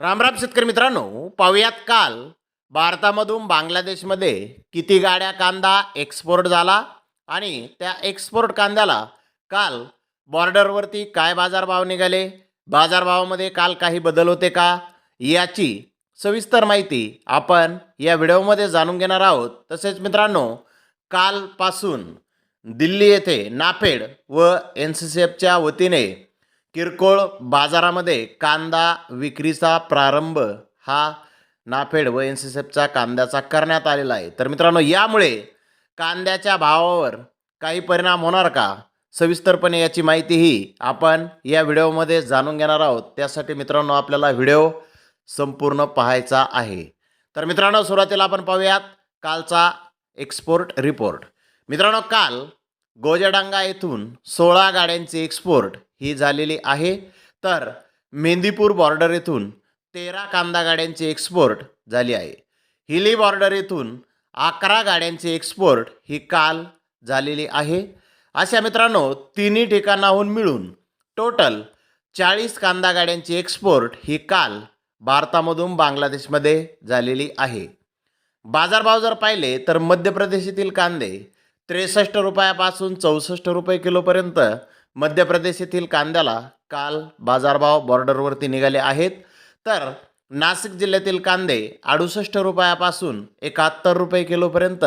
रामराम शेतकरी मित्रांनो पाहुयात काल भारतामधून बांगलादेशमध्ये किती गाड्या कांदा एक्सपोर्ट झाला आणि त्या एक्सपोर्ट कांद्याला काल बॉर्डरवरती काय बाजारभाव निघाले? बाजारभावामध्ये काल काही बदल होते का? याची सविस्तर माहिती आपण या व्हिडिओमध्ये जाणून घेणार आहोत. तसेच मित्रांनो कालपासून दिल्ली येथे नाफेड व एन सी सी एफच्या वतीने किरकोळ बाजारामध्ये कांदा विक्रीचा प्रारंभ हा नाफेड व एन सी सी एफचा कांद्याचा करण्यात आलेला आहे. तर मित्रांनो यामुळे कांद्याच्या भावावर काही परिणाम होणार का? सविस्तरपणे याची माहितीही आपण या व्हिडिओमध्ये जाणून घेणार आहोत. त्यासाठी मित्रांनो आपल्याला व्हिडिओ संपूर्ण पाहायचा आहे. तर मित्रांनो सुरुवातीला आपण पाहूयात कालचा एक्सपोर्ट रिपोर्ट मित्रांनो काल गोजडांगा येथून सोळा गाड्यांची एक्सपोर्ट ही झालेली आहे. तर मेंदीपूर बॉर्डर येथून तेरा कांदा गाड्यांची एक्सपोर्ट झाली आहे. हिली बॉर्डर येथून अकरा गाड्यांची एक्सपोर्ट ही काल झालेली आहे. अशा मित्रांनो तिन्ही ठिकाणाहून मिळून टोटल चाळीस कांदा गाड्यांची एक्सपोर्ट ही काल भारतामधून बांगलादेशमध्ये झालेली आहे. बाजारभाव जर पाहिले तर मध्य प्रदेशातील कांदे त्रेसष्ट रुपयापासून चौसष्ट रुपये किलोपर्यंत मध्य प्रदेश येथील कांद्याला काल बाजारभाव बॉर्डरवरती निघाले आहेत. तर नाशिक जिल्ह्यातील कांदे अडुसष्ट रुपयापासून एकाहत्तर रुपये किलोपर्यंत.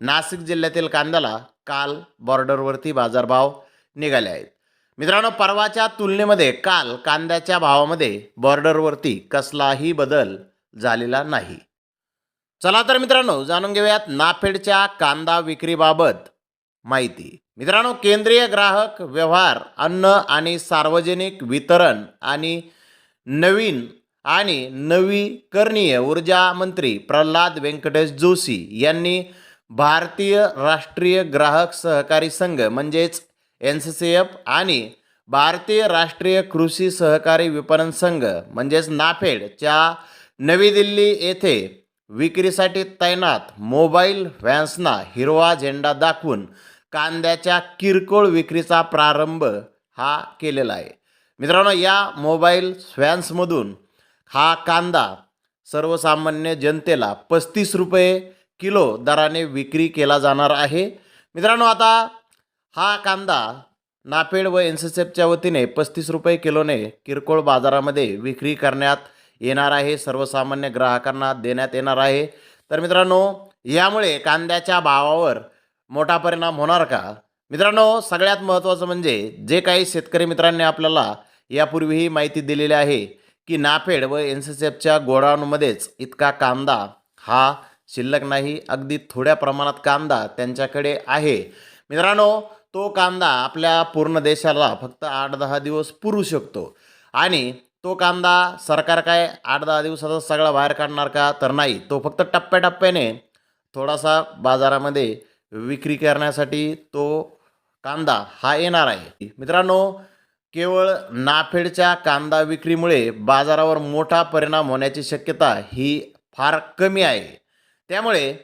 नाशिक जिल्ह्यातील कांद्याला काल बॉर्डरवरती बाजारभाव निघाले आहेत. मित्रांनो परवाच्या तुलनेमध्ये काल कांद्याच्या भावामध्ये बॉर्डरवरती कसलाही बदल झालेला नाही. चला तर मित्रांनो जाणून घेऊयात नाफेडच्या कांदा विक्रीबाबत. माहिती. मित्रांनो केंद्रीय ग्राहक व्यवहार अन्न आणि सार्वजनिक वितरण आणि नवीन आणि नवीकरणीय ऊर्जा मंत्री प्रल्हाद व्यंकटेश जोशी यांनी भारतीय राष्ट्रीय ग्राहक सहकारी संघ म्हणजेच एन सी सी एफ आणि भारतीय राष्ट्रीय कृषी सहकारी विपणन संघ म्हणजेच नाफेडच्या नवी दिल्ली येथे विक्रीसाठी तैनात मोबाईल व्हॅन्सना हिरवा झेंडा दाखवून कांद्याच्या किरकोळ विक्रीचा प्रारंभ हा केलेला आहे. मित्रांनो या मोबाईल स्वॅन्समधून हा कांदा सर्वसामान्य जनतेला पस्तीस रुपये किलो दराने विक्री केला जाणार आहे. मित्रांनो आता हा कांदा नाफेड व एन सी सी एफच्या वतीने पस्तीस रुपये किलोने किरकोळ बाजारामध्ये विक्री करण्यात येणार आहे. सर्वसामान्य ग्राहकांना देण्यात येणार आहे. तर मित्रांनो यामुळे कांद्याच्या भावावर मोठा परिणाम होणार का? मित्रांनो सगळ्यात महत्त्वाचं म्हणजे जे काही शेतकरी मित्रांनी आपल्याला यापूर्वीही माहिती दिलेली आहे की नाफेड व एन सी सी एफच्या गोडाऊनमध्येच इतका कांदा हा शिल्लक नाही अगदी थोड्या प्रमाणात कांदा त्यांच्याकडे आहे. मित्रांनो तो कांदा आपल्या पूर्ण देशाला फक्त आठ दहा दिवस पुरू शकतो. आणि तो कांदा सरकार काय आठ दहा दिवसाचा सगळा बाहेर काढणार का? तर नाही. तो फक्त टप्प्याटप्प्याने थोडासा बाजारामध्ये विक्री करण्यासाठी तो कांदा हा येणार आहे. मित्रांनो केवळ नाफेडच्या कांदा विक्रीमुळे बाजारावर मोठा परिणाम होण्याची शक्यता ही फार कमी आहे. त्यामुळे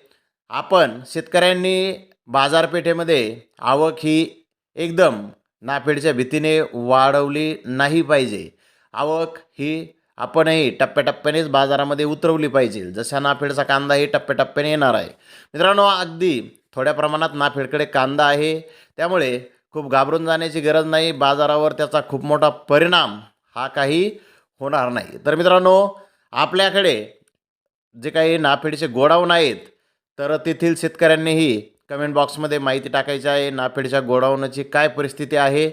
आपण शेतकऱ्यांनी बाजारपेठेमध्ये आवक ही एकदम नाफेडच्या भीतीने वाढवली नाही पाहिजे. आवक ही आपणही टप्प्याटप्प्यानेच बाजारामध्ये उतरवली पाहिजे. जशा नाफेडचा कांदा ही टप्प्याटप्प्याने येणार आहे. मित्रांनो अगदी थोड्या प्रमाणात नाफेडकडे कांदा आहे. त्यामुळे खूप घाबरून जाण्याची गरज नाही. बाजारावर त्याचा खूप मोठा परिणाम हा काही होणार नाही. तर मित्रांनो आपल्याकडे जे काही नाफेडचे गोडाऊन आहेत तर तेथील शेतकऱ्यांनीही कमेंट बॉक्समध्ये माहिती टाकायची आहे. नाफेडच्या गोडाऊनची काय परिस्थिती आहे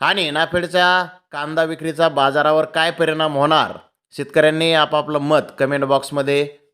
आणि नाफेडच्या कांदा विक्रीचा बाजारावर काय परिणाम होणार? शेतकऱ्यांनी आपापलं मत कमेंट बॉक्समध्ये